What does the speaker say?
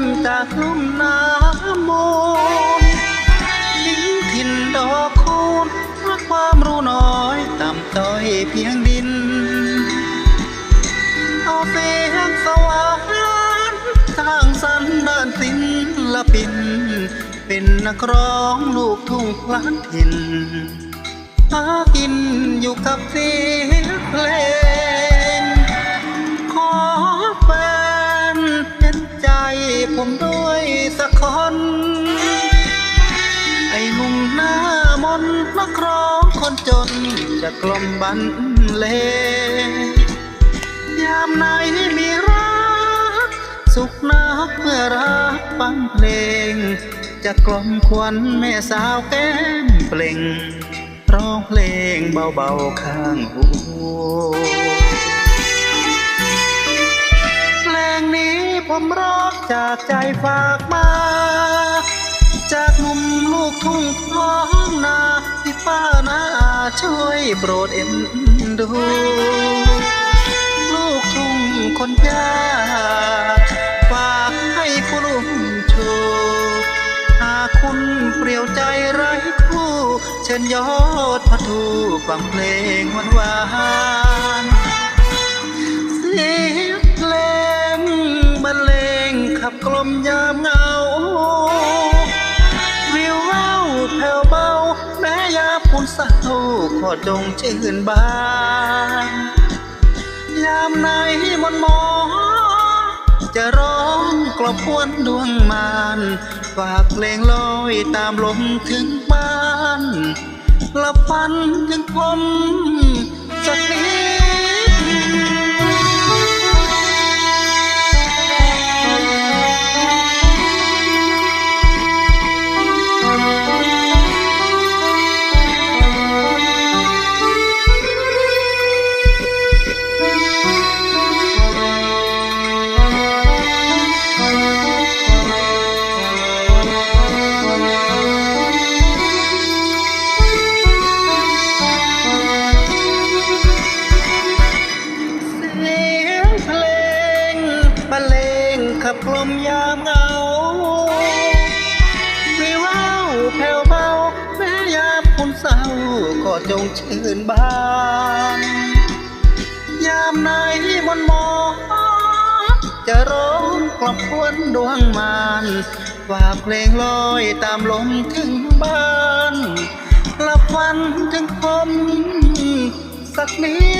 มจากลุ่มน้ำมูลทิ้งถิ่นดอกคูณเพราะความรู้น้อยต่ำต้อยเพียงดิน เอาเสียงสวรรค์สร้างสรรค์ด้านศิลปิน เป็นนักร้องลูกทุ่งพลันถิ่นหากินอยู่กับเสียง ผมด้วยสักคน ไอ้หนุ่มหน้ามนต์นักร้องคนจน จะกลมบันเลงยามไหนมีรัก สุขนักเมื่อรักฟังเพลง จะกลมควันแม่สาวแก้มเปล่ง ร้องเพลงเบาๆข้างหู จากใจฝากมา จากหนุ่มลูกทุ่งท้องนาที่ป้านาช่วยโปรดเอ็นดู ลูกทุ่งคนยากฝากให้ผู้ลุ่มชว์หากคุณเปลี่ยวใจไร้คู่ เชิญยอดพระทูฟังเพลงหวานหวาน ยามเหงา วิวเว้าแผ่วเบา แม้ยามคุณเศร้าขอจงชื่นบาน ยามไหนมนต์หมองจะร้องกลบควนดวงมานฝากเพลงลอยตามลมถึงบ้านลับฝันถึงผมสักนิด ขับกลมยามเหงาวิวว้าวแผ่วเบาแม้ยามคุณเศร้าก็จงชื่นบาน ยามไหนมนมองจะร้องกลับควนดวงมานฝากเพลงลอยตามลมถึงบ้านหลับฝันถึงผมสักนิด